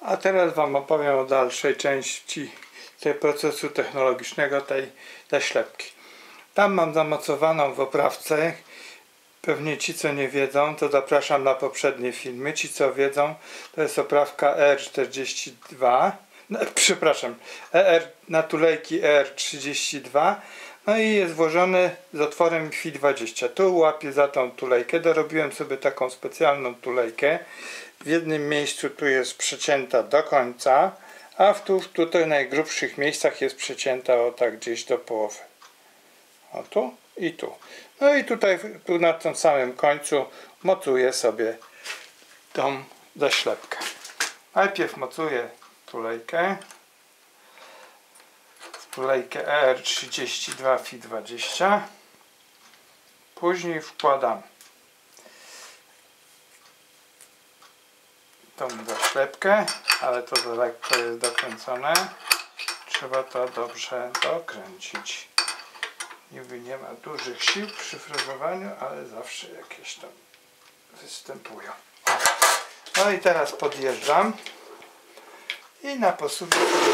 A teraz Wam opowiem o dalszej części tego procesu technologicznego tej, tej ślepki. Tam mam zamocowaną w oprawce. Pewnie ci, co nie wiedzą, to zapraszam na poprzednie filmy. Ci, co wiedzą, to jest oprawka ER42. No, przepraszam, ER na tulejki ER32. No i jest włożony z otworem FI20. Tu łapię za tą tulejkę. Dorobiłem sobie taką specjalną tulejkę. W jednym miejscu tu jest przecięta do końca, a w tu, w tutaj najgrubszych miejscach jest przecięta o tak gdzieś do połowy. O tu i tu. No i tutaj tu na tym samym końcu mocuję sobie tą zaślepkę. Najpierw mocuję tulejkę. Tulejkę ER32 FI20. Później wkładam tą zaślepkę, ale to za lekko jest dokręcone. Trzeba to dobrze dokręcić. Niby nie ma dużych sił przy frezowaniu, ale zawsze jakieś tam występują. No i teraz podjeżdżam i na posuwie sobie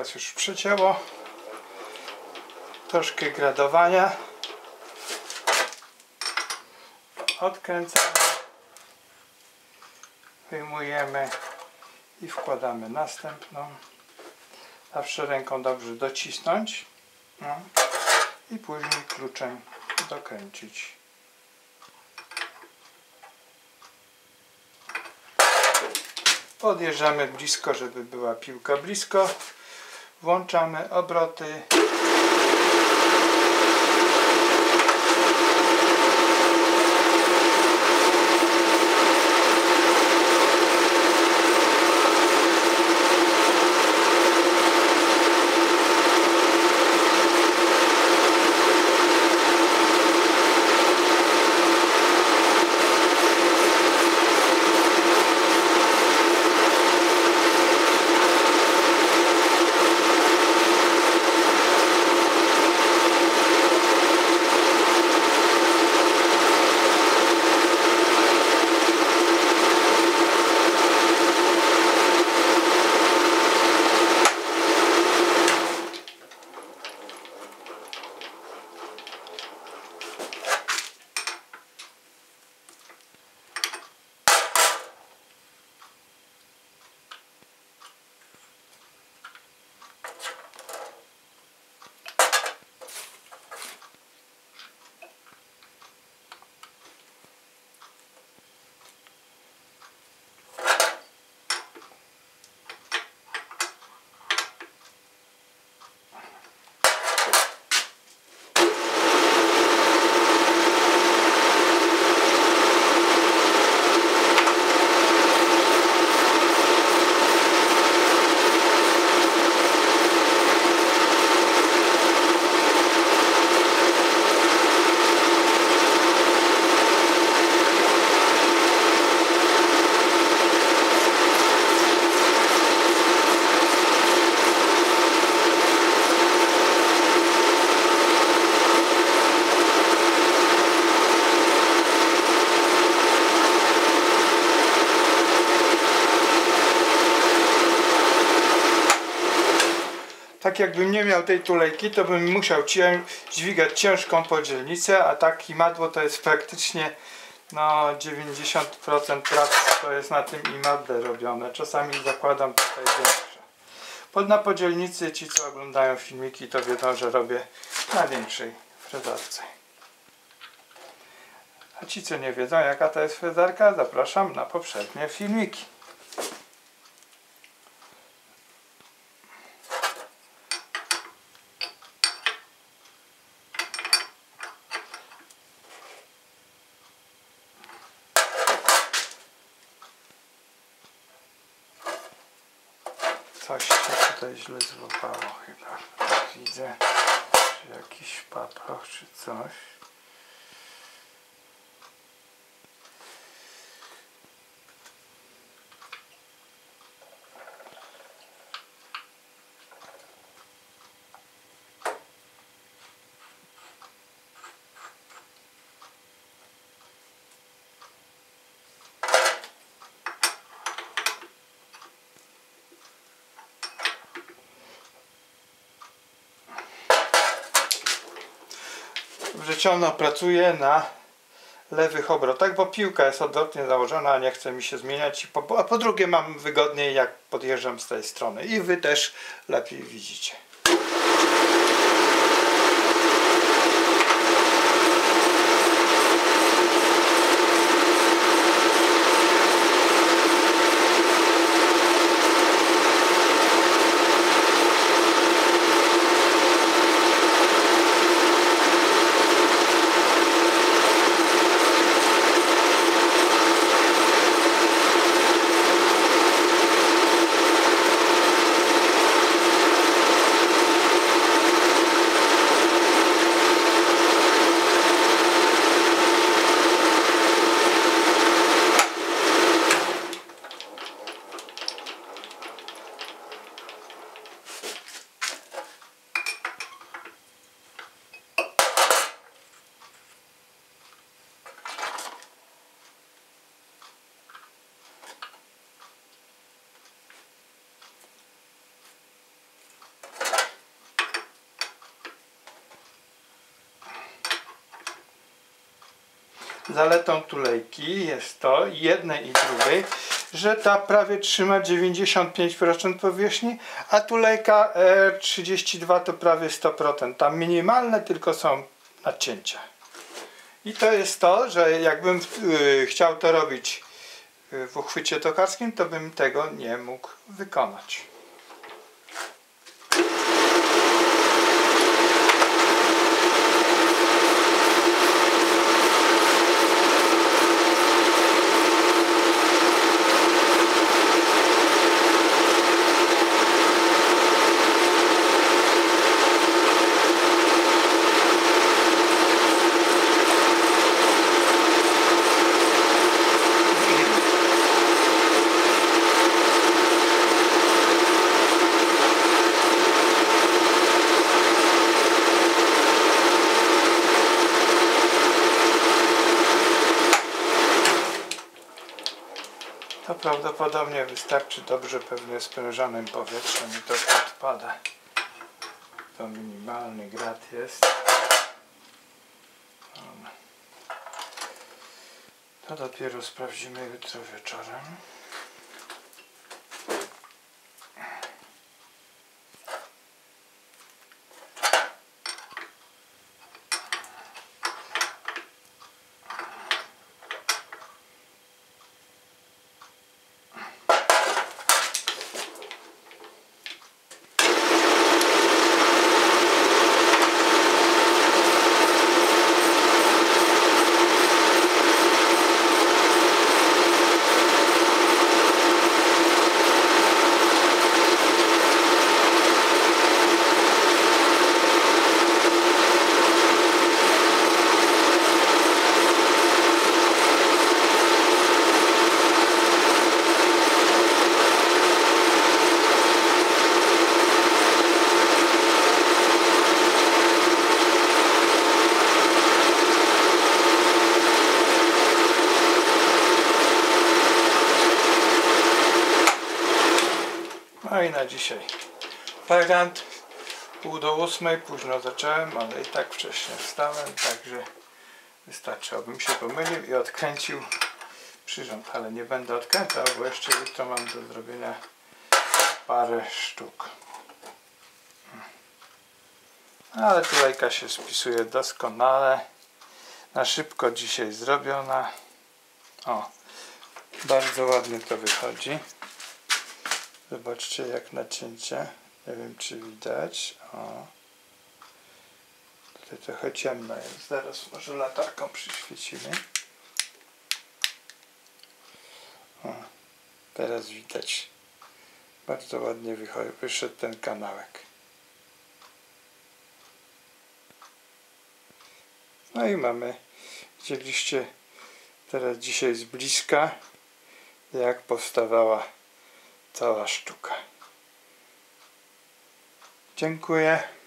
teraz już przycięło. Troszkę gradowania. Odkręcamy. Wyjmujemy i wkładamy następną. Zawsze ręką dobrze docisnąć. No. I później kluczem dokręcić. Podjeżdżamy blisko, żeby była piłka blisko. Włączamy obroty. Jakbym nie miał tej tulejki, to bym musiał dźwigać ciężką podzielnicę, a tak imadło to jest praktycznie no 90% prac to jest na tym imadle robione. Czasami zakładam tutaj większe. Pod na podzielnicy ci co oglądają filmiki to wiedzą, że robię na większej frezarce. A ci co nie wiedzą jaka to jest frezarka zapraszam na poprzednie filmiki. Coś się tutaj źle złapało chyba. Tak widzę. Czy jakiś paproch, czy coś. Wrzeciono pracuje na lewych obrotach, bo piłka jest odwrotnie założona, nie chce mi się zmieniać. A po drugie mam wygodniej jak podjeżdżam z tej strony i wy też lepiej widzicie. Zaletą tulejki jest to, jednej i drugiej, że ta prawie trzyma 95% powierzchni, a tulejka e, 32 to prawie 100%. Tam minimalne tylko są nacięcia. I to jest to, że jakbym y, chciał to robić y, w uchwycie tokarskim, to bym tego nie mógł wykonać. Prawdopodobnie wystarczy dobrze pewnie sprężonym powietrzem i to odpada. To minimalny grat jest. To dopiero sprawdzimy jutro wieczorem. No i na dzisiaj. Parant pół do ósmej, późno zacząłem, ale i tak wcześniej wstałem, także wystarczy, abym się pomylił i odkręcił przyrząd, ale nie będę odkręcał, bo jeszcze jutro mam do zrobienia parę sztuk. Ale tulejka się spisuje doskonale. Na szybko dzisiaj zrobiona. O, bardzo ładnie to wychodzi. Zobaczcie jak nacięcie. Nie wiem czy widać. O. Tutaj trochę ciemno jest. Zaraz może latarką przyświecimy. O. Teraz widać Bardzo ładnie wyszedł ten kanałek. No i mamy, widzieliście teraz dzisiaj z bliska, jak powstawała cała sztuka. Dziękuję.